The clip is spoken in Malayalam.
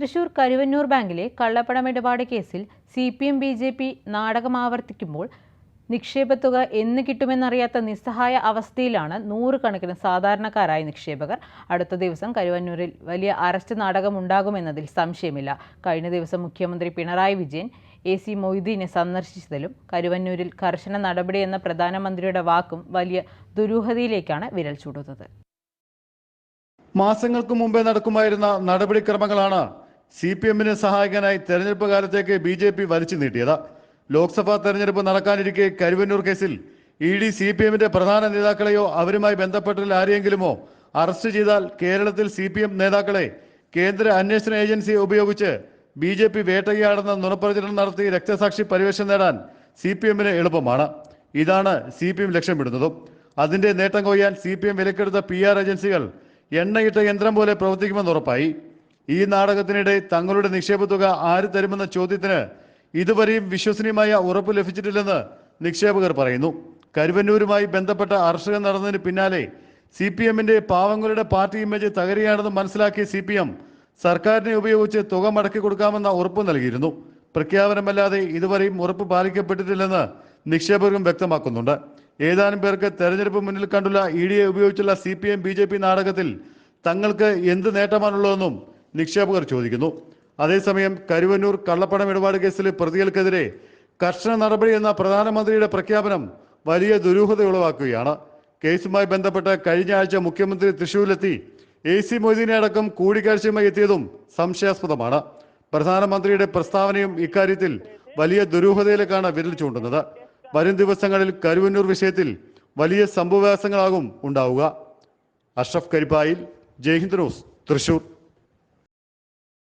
തൃശൂർ കരുവന്നൂർ ബാങ്കിലെ കള്ളപ്പണം ഇടപാട് കേസിൽ C P M B J P നാടകം ആവർത്തിക്കുമ്പോൾ നിക്ഷേപത്തുക എന്ന് കിട്ടുമെന്നറിയാത്ത നിസ്സഹായ അവസ്ഥയിലാണ് നൂറുകണക്കിന് സാധാരണക്കാരായ നിക്ഷേപകർ. അടുത്ത ദിവസം കരുവന്നൂരിൽ വലിയ അറസ്റ്റ് നാടകം ഉണ്ടാകുമെന്നതിൽ സംശയമില്ല. കഴിഞ്ഞ ദിവസം മുഖ്യമന്ത്രി പിണറായി വിജയൻ എ സി മൊയ്തീനെ സന്ദർശിച്ചതിലും കരുവന്നൂരിൽ കർശന നടപടി എന്ന പ്രധാനമന്ത്രിയുടെ വാക്കും വലിയ ദുരൂഹതയിലേക്കാണ് വിരൽ ചൂടുന്നത്. മാസങ്ങൾക്ക് മുമ്പേ നടക്കുമായിരുന്ന നടപടിക്രമങ്ങളാണ് സി പി എമ്മിനെ സഹായിക്കാനായി തെരഞ്ഞെടുപ്പ് കാലത്തേക്ക് ബി ജെ പി വലിച്ചു നീട്ടിയത്. ലോക്സഭാ തെരഞ്ഞെടുപ്പ് നടക്കാനിരിക്കെ കരുവന്നൂർ കേസിൽ ഇ ഡി സി പി എമ്മിന്റെ പ്രധാന നേതാക്കളെയോ അവരുമായി ബന്ധപ്പെട്ടതിൽ ആരെയെങ്കിലുമോ അറസ്റ്റ് ചെയ്താൽ കേരളത്തിൽ സി പി എം നേതാക്കളെ കേന്ദ്ര അന്വേഷണ ഏജൻസിയെ ഉപയോഗിച്ച് ബി ജെ പി വേട്ടയാടുന്ന നുണപ്രചരണം നടത്തി രക്തസാക്ഷി പരിവേഷം നേടാൻ സി പി എമ്മിന് എളുപ്പമാണ്. ഇതാണ് സി പി എം ലക്ഷ്യമിടുന്നതും. അതിന്റെ നേട്ടം കൊയ്യാൻ സി പി എം വിലക്കെടുത്ത പി ആർ ഏജൻസികൾ എണ്ണയിട്ട യന്ത്രം പോലെ പ്രവർത്തിക്കുമെന്ന് ഉറപ്പായി. ഈ നാടകത്തിനിടെ തങ്ങളുടെ നിക്ഷേപ തുക ആര് തരുമെന്ന ചോദ്യത്തിന് ഇതുവരെയും വിശ്വസനീയമായ ഉറപ്പ് ലഭിച്ചിട്ടില്ലെന്ന് നിക്ഷേപകർ പറയുന്നു. കരുവന്നൂരുമായി ബന്ധപ്പെട്ട അർഷകൻ നടന്നതിന് പിന്നാലെ സി പി എമ്മിന്റെ പാവങ്ങളുടെ പാർട്ടി ഇമേജ് തകരുകയാണെന്ന് മനസ്സിലാക്കിയ സി പി എം സർക്കാരിനെ ഉപയോഗിച്ച് തുക മടക്കി കൊടുക്കാമെന്ന ഉറപ്പ് നൽകിയിരുന്നു. പ്രഖ്യാപനമല്ലാതെ ഇതുവരെയും ഉറപ്പ് പാലിക്കപ്പെട്ടിട്ടില്ലെന്ന് നിക്ഷേപകരും വ്യക്തമാക്കുന്നുണ്ട്. ഏതാനും പേർക്ക് തെരഞ്ഞെടുപ്പ് മുന്നിൽ കണ്ടുള്ള ഇ ഡിയെ ഉപയോഗിച്ചുള്ള C P M B J P നാടകത്തിൽ തങ്ങൾക്ക് എന്ത് നേട്ടമാണുള്ളതെന്നും നിക്ഷേപകർ ചോദിക്കുന്നു. അതേസമയം കരുവന്നൂർ കള്ളപ്പണം ഇടപാട് കേസിലെ പ്രതികൾക്കെതിരെ കർശന നടപടി എന്ന പ്രധാനമന്ത്രിയുടെ പ്രഖ്യാപനം വലിയ ദുരൂഹത ഉളവാക്കുകയാണ്. കേസുമായി ബന്ധപ്പെട്ട് കഴിഞ്ഞ ആഴ്ച മുഖ്യമന്ത്രി തൃശൂരിലെത്തി എ സി മൊയ്തീനെ അടക്കം കൂടിക്കാഴ്ചയുമായി എത്തിയതും സംശയാസ്പദമാണ്. പ്രധാനമന്ത്രിയുടെ പ്രസ്താവനയും ഇക്കാര്യത്തിൽ വലിയ ദുരൂഹതയിലേക്കാണ് വിരൽ ചൂണ്ടുന്നത്. വരും ദിവസങ്ങളിൽ കരുവന്നൂർ വിഷയത്തിൽ വലിയ സംഭവവികാസങ്ങളാകും ഉണ്ടാവുക. അഷ്റഫ് കരിപ്പായിൽ ജയ്ഹിന്ദ് ന്യൂസ് തൃശൂർ.